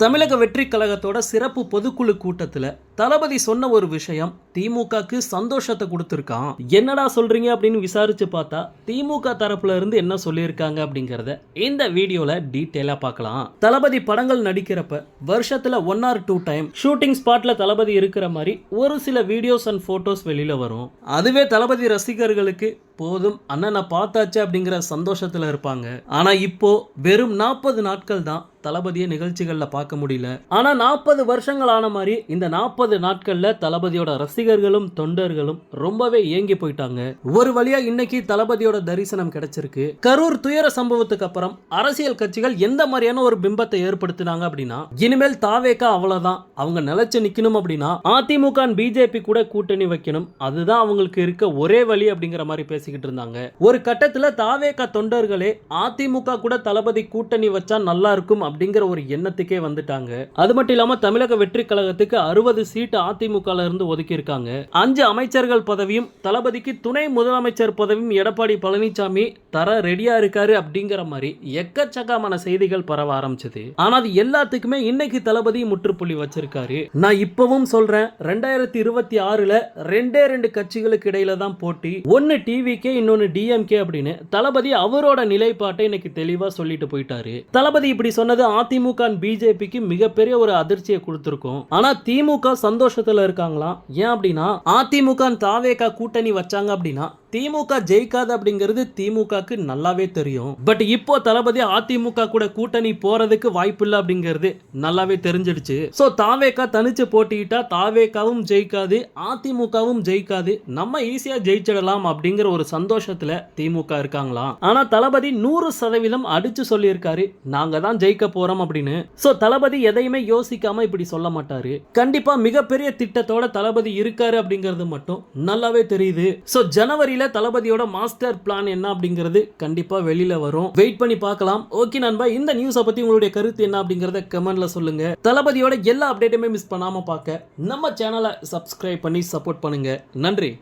தமிழக வெற்றி கழகத்தோட சிறப்பு பொதுக்குழு கூட்டத்துல தளபதி சொன்ன ஒரு விஷயம் திமுகக்கு சந்தோஷத்தை கொடுத்துருக்கான். என்னடா சொல்றீங்க அப்படின்னு விசாரிச்சு பார்த்தா திமுக தரப்புல இருந்து என்ன சொல்லியிருக்காங்க அப்படிங்கறத இந்த வீடியோல டீட்டெயிலா பார்க்கலாம். தளபதி படங்கள் நடிக்கிறப்ப வருஷத்துல one or two time shooting ஸ்பாட்ல தளபதி இருக்கிற மாதிரி ஒரு சில வீடியோஸ் அண்ட் போட்டோஸ் வெளியில வரும். அதுவே தளபதி ரசிகர்களுக்கு போதும் அண்ணனை பார்த்தாச்சு அப்படிங்கிற சந்தோஷத்துல இருப்பாங்க. ஆனா இப்போ வெறும் நாற்பது நாட்கள் தான் தளபதியை நிகழ்ச்சிகளில் பார்க்க முடியல. ஆனால் நாற்பது வருஷங்கள் ஆன மாதிரி இந்த நாற்பது நாட்களில் தளபதியோட ரசிகர்களும் தொண்டர்களும் ரொம்பவே ஏங்கி போயிட்டாங்க. ஒரு வழியாக இன்னைக்கு தளபதியோட தரிசனம் கிடைச்சிருக்கு. கரூர் துயர சம்பவத்துக்கு அப்புறம் அரசியல் கட்சிகள் எந்த மாதிரியான ஒரு பிம்பத்தை ஏற்படுத்தினாங்க அப்படின்னா இனிமேல் தாவேக்கா அவ்வளோதான் அவங்க நிலைச்சு நிற்கணும் அப்படின்னா அதிமுக பிஜேபி கூட கூட்டணி வைக்கணும். அதுதான் அவங்களுக்கு இருக்க ஒரே வழி அப்படிங்கிற மாதிரி பேசிக்கிட்டு இருந்தாங்க. ஒரு கட்டத்தில் தாவேக்கா தொண்டர்களே அதிமுக கூட தளபதி கூட்டணி வச்சா நல்லா இருக்கும் அப்படிங்கிற ஒரு எண்ணத்துக்கே வந்துட்டாங்க. அது மட்டும் இல்லாம தமிழக வெற்றி கழகத்துக்கு அறுபது சீட்டு அதிமுக இருந்து ஒதுக்கி இருக்காங்க அஞ்சு அமைச்சர்கள் பதவியும் தளபதிக்கு துணை முதலமைச்சர் பதவியும் எடப்பாடி பழனிசாமி தர ரெடியா இருக்காரு அப்படிங்கிற மாதிரி எக்கச்சக்கமான செய்திகள் பரவ ஆரம்பிச்சது. ஆனா அது எல்லாத்துக்குமே இன்னைக்கு தளபதி முற்றுப்புள்ளி வச்சிருக்காரு. நான் இப்பவும் சொல்றேன் ரெண்டாயிரத்தி இருபத்தி ஆறுல ரெண்டே ரெண்டு கட்சிகளுக்கு இடையில தான் போட்டி. ஒன்னு டிவிகே இன்னொன்னு டிஎம்கே அப்படின்னு தளபதி அவரோட நிலைப்பாட்டை இன்னைக்கு தெளிவா சொல்லிட்டு போயிட்டாரு. தளபதி இப்படி சொன்னது அதிமுக பிஜேபிக்கு மிகப்பெரிய ஒரு அதிர்ச்சியை கொடுத்திருக்கும். ஆனா திமுக சந்தோஷத்துல இருக்காங்களாம். ஏன் அப்படின்னா அதிமுக தாவேகா கூட்டணி வச்சாங்க அப்படின்னா திமுக ஜெயிக்காது அப்படிங்கிறது திமுகக்கு நல்லாவே தெரியும். பட் இப்போ தளபதி அதிமுக கூட கூட்டணி போறதுக்கு வாய்ப்பு இல்லை அப்படிங்கிறது நல்லாவே தெரிஞ்சிடுச்சு. ஸோ தாவேக்கா தனிச்சு போட்டியிட்டா தாவேக்காவும் ஜெயிக்காது அதிமுகவும் ஜெயிக்காது. நம்ம ஈஸியா ஜெயிச்சிடலாம் அப்படிங்கிற ஒரு சந்தோஷத்துல திமுக இருக்காங்களாம் ஆனா தளபதி நூறு சதவீதம் அடிச்சு சொல்லியிருக்காரு. நாங்க தான் ஜெயிக்க போறோம் அப்படின்னு. ஸோ தளபதி எதையுமே யோசிக்காம இப்படி சொல்ல மாட்டாரு. கண்டிப்பா மிகப்பெரிய திட்டத்தோட தளபதி இருக்காரு அப்படிங்கிறது மட்டும் நல்லாவே தெரியுது. ஸோ ஜனவரியில் தளபதியோட மாஸ்டர் பிளான் என்ன அப்படிங்கிறது கண்டிப்பா வெளியில வரும். வெயிட் பண்ணி பார்க்கலாம். ஓகே நண்பா இந்த நியூஸை பத்தி உங்களுடைய கருத்து என்ன அப்படிங்கறத கமெண்ட்ல சொல்லுங்க. தளபதியோட எல்லா அப்டேட்டுமே மிஸ் பண்ணாம பார்க்க நம்ம சேனலை சப்ஸ்கிரைப் பண்ணி சப்போர்ட் பண்ணுங்க. நன்றி.